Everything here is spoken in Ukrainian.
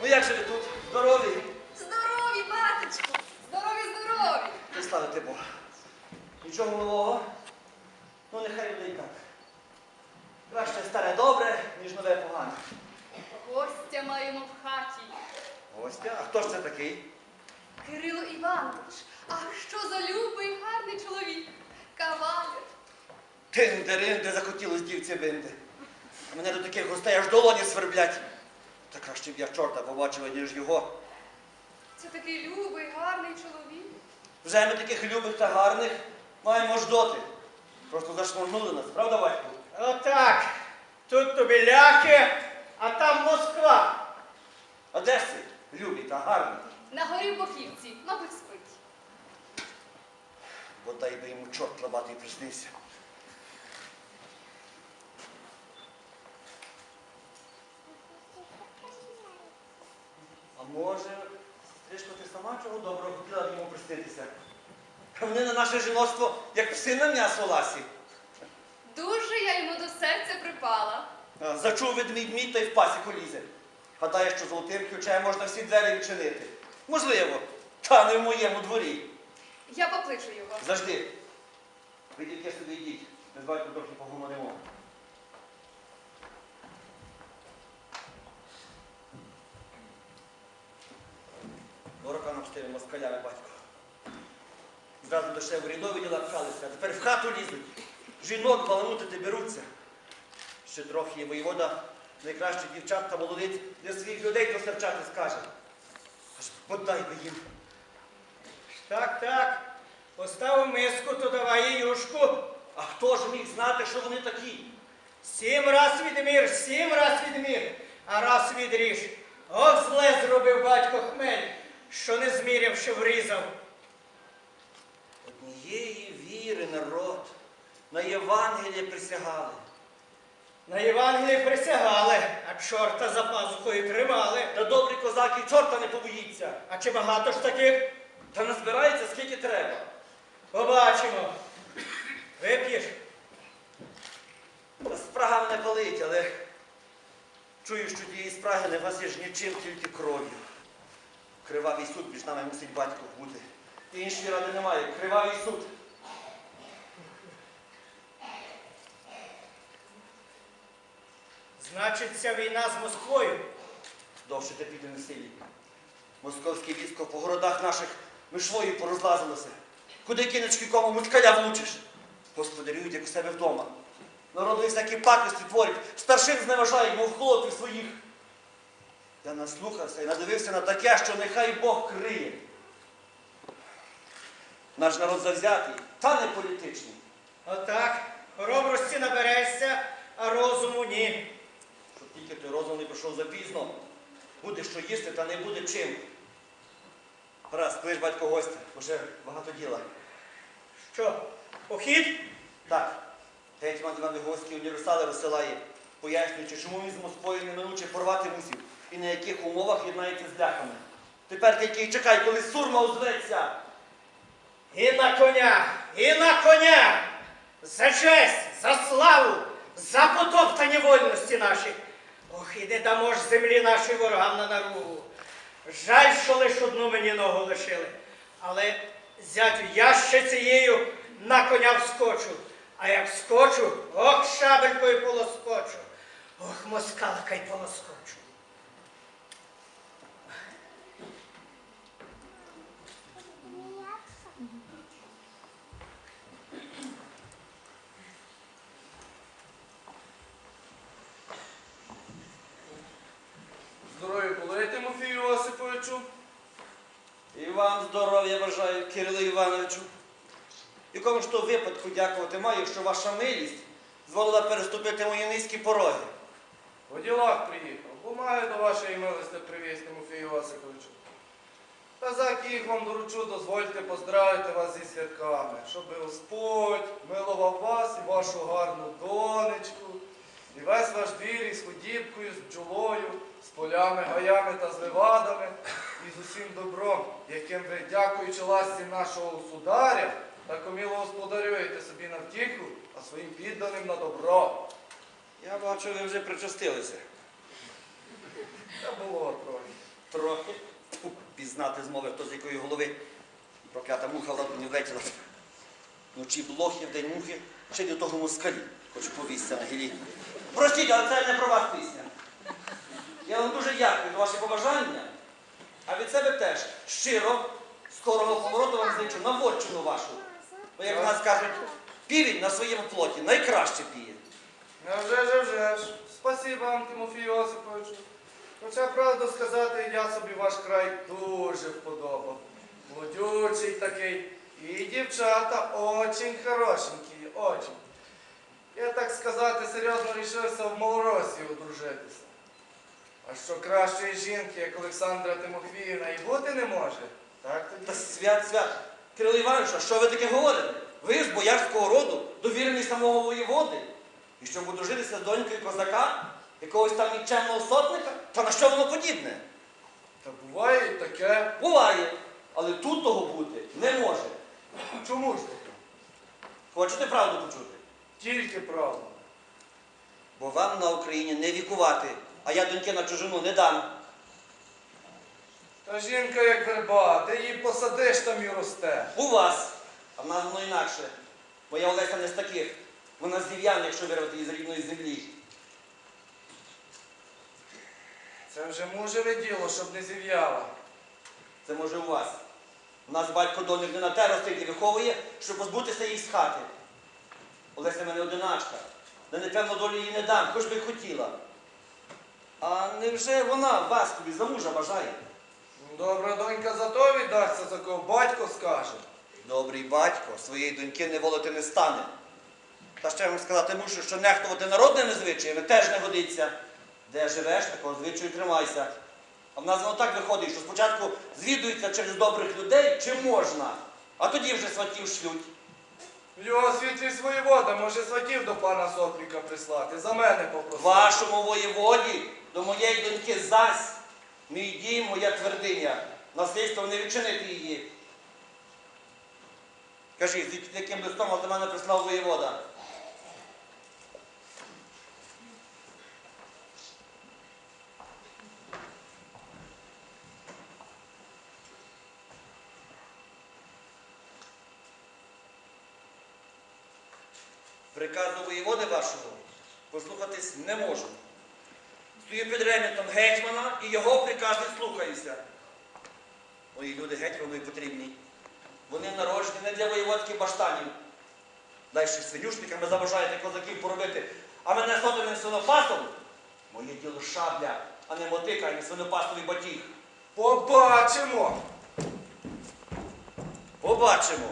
Ну як же ви тут? Здорові? Здорові, батечку! Здорові, здорові! Ти славити Бога. Нічого нового? Ну нехай буде і так. Краще старе добре, ніж нове погане. Гостя маємо в хаті. Гостя, а хто ж це такий? Кирило Іванович. Ах, що за любий, гарний чоловік. Кавалер. Тинде, ринде, захотілось дівці бинди. Мене до таких гостей аж долоні сверблять. Та краще б я чорта побачила, ніж його. Це такий любий, гарний чоловік. Вже ми таких любих та гарних маємо ждоти. Просто зашморнули нас, правда, батько? Отак. Тут тобі ляхи, а там Москва. А де ж цей любий та гарний? На горі в Бохівці, мабуть, спить. Бодай би йому чорт лабатий приснився. Може, сестричко, ти сама чого доброго хотіла йому приснитися? Вони на наше жіноцтво, як пси на м'ясо ласі. Дуже я йому до серця припала. Зачув ведмідь мій та й в пасіку лізе. Гадає, що золотим ключем можна всі двері відчинити. Можливо, та не в моєму дворі. Я покличу його. Завжди. Ви тільки собі йдіть. Ми з батьком трохи погуманимо. Штири москалями, батько. Зразу лише в рядові діла пхалися, а тепер в хату лізуть. Жінок баламутити беруться. Ще трохи воєвода найкращих дівчат та молодиць для своїх людей посерчати скаже. Аж подай би їм. Так, так. Поставив миску, то давай юшку. А хто ж міг знати, що вони такі? Сім раз відмір, сім раз відмір, а раз відріж. Ох, зле зробив батько хмель, що не змірявши врізав. Однієї віри народ на Євангеліє присягали. На Євангелії присягали, а чорта за пазухою тримали. Та добрі козаки чорта не побоїться. А чи багато ж таких? Та назбирається скільки треба. Побачимо. Вип'єш? Спрага мене палить, але чую, що тієї спраги не вас є ж нічим, тільки кров'ю. Кривавий суд між нами мусить батько бути. Іншої ради немає. Кривавий суд. Значить, ця війна з Москвою. Довше те піде на силі. Московське військо по городах наших мишвою порозлазилося. Куди кинечки кому мучкаля влучиш? Господарюють, як у себе вдома. Народу і всякі пакості творять, старшин зневажають, мов хлопців своїх. Я наслухався і надивився на таке, що нехай Бог криє. Наш народ завзятий, та не політичний. Отак. Хоробрості наберешся, а розуму ні. Щоб тільки той розум не прийшов запізно. Буде що їсти, та не буде чим. Раз, клич батько гостя, вже багато діла. Що, похід? Так, гетьман Іван Виговський універсали розсилає, пояснюючи, чому він з Москвою неминуче порвати мусів і на яких умовах єднається з ляхами. Тепер тільки чекай, коли сурма озветься. І на коня, і на коня! За честь, за славу, за потоптані вольності наші. Ох, і не дамо ж землі нашій ворогам на наругу. Жаль, що лиш одну мені ногу лишили. Але зятю, я ще цією на коня вскочу. А як скочу, ох, шабелькою полоскочу. Ох, москалка й полоскочу. Здоров'я були, Тимофію Осиповичу. І вам здоров'я бажаю, Кирилу Івановичу. Якому ж то випадку дякувати маю, що ваша милість зволила переступити мої низькі пороги. По ділах приїхав, бо маю до вашої милості привіз Тимофію Осиповичу. Та за їх вам доручу, дозвольте поздравити вас зі святками, щоб Господь милував вас і вашу гарну донечку, і весь ваш двір із худібкою, з бджолою, з полями, гаями та з левадами, і з усім добром, яким ви, дякуючи ласці нашого государя, так уміло господарюєте собі на втіху, а своїм підданим на добро. Я бачу, ви вже причастилися. Та було трохи. Трохи. Тьфу, пізнати змови, хто з якої голови. Проклята муха в не влетіла. Вночі блохи, вдень мухи, ще й до того москалі, хоч повісся на гілі. Простіть, але це не про вас пісня. Я вам дуже дякую за ваші побажання, а від себе теж щиро, скорого повороту вам зичу на вотчину вашу. Бо, як в нас кажуть, півень на своєму плоті найкраще піє. Ну, вже ж, вже ж. Спасибо вам, Тимофію Осиповичу. Хоча, правду сказати, я собі ваш край дуже вподобав. Молодючий такий. І дівчата очень хорошенькі, очень. Я так сказати, серйозно рішився в Малоросії одружитися. А що кращої жінки, як Олександра Тимофіївна, і бути не може. Так Та свят, свят. Кирило Іванович, а що ви таке говорите? Ви ж боярського роду, довірений самого воєводи. І щоб одружитися з донькою козака, якогось там нікчемного сотника? Та на що воно подібне? Та буває і таке. Буває, але тут того бути не може. Чому ж таке? Хочете правду почути? Тільки правда. Бо вам на Україні не вікувати, а я доньки на чужину не дам. Та жінка як верба, де її посадиш, там і росте. У вас, а в нас воно інакше. Бо я Олеся не з таких. Вона з лів'ян, якщо вирвати її з рідної землі. Це вже мужеве діло, щоб не зів'яла. Це може у вас. У нас батько доньок не на те ростить і виховує, щоб позбутися їх з хати. Олеся в мене одиначка. Да непевно долю їй не дам, хоч би хотіла. А невже вона вас тобі за мужа бажає? Добра донька за то віддасться, за кого батько скаже. Добрий батько своєї доньки не волити не стане. Та ще вам сказати мушу, що нехтувати народними звичаями теж не годиться. Де живеш, такого звичаю тримайся. А в нас воно так виходить, що спочатку звідується через добрих людей, чи можна, а тоді вже сватів шлють. Його світлість воєвода може сватів до пана сотника прислати, за мене попросити. Вашому воєводі до моєї доньки зась. Мій дім, моя твердиня. Наслідство не відчинити її. Кажіть, з яким листом до мене прислав воєвода? Приказу воєводи вашого послухатись не можу. Стою під ремітом гетьмана і його прикази слухаюся. Мої люди гетьманові потрібні. Вони народжені не для воєводських баштанів. Далі свинюшниками забажаєте козаків поробити, а мене сотеним свинопасом? Моє діло шабля, а не мотика, а не свинопасовий батіг. Побачимо! Побачимо.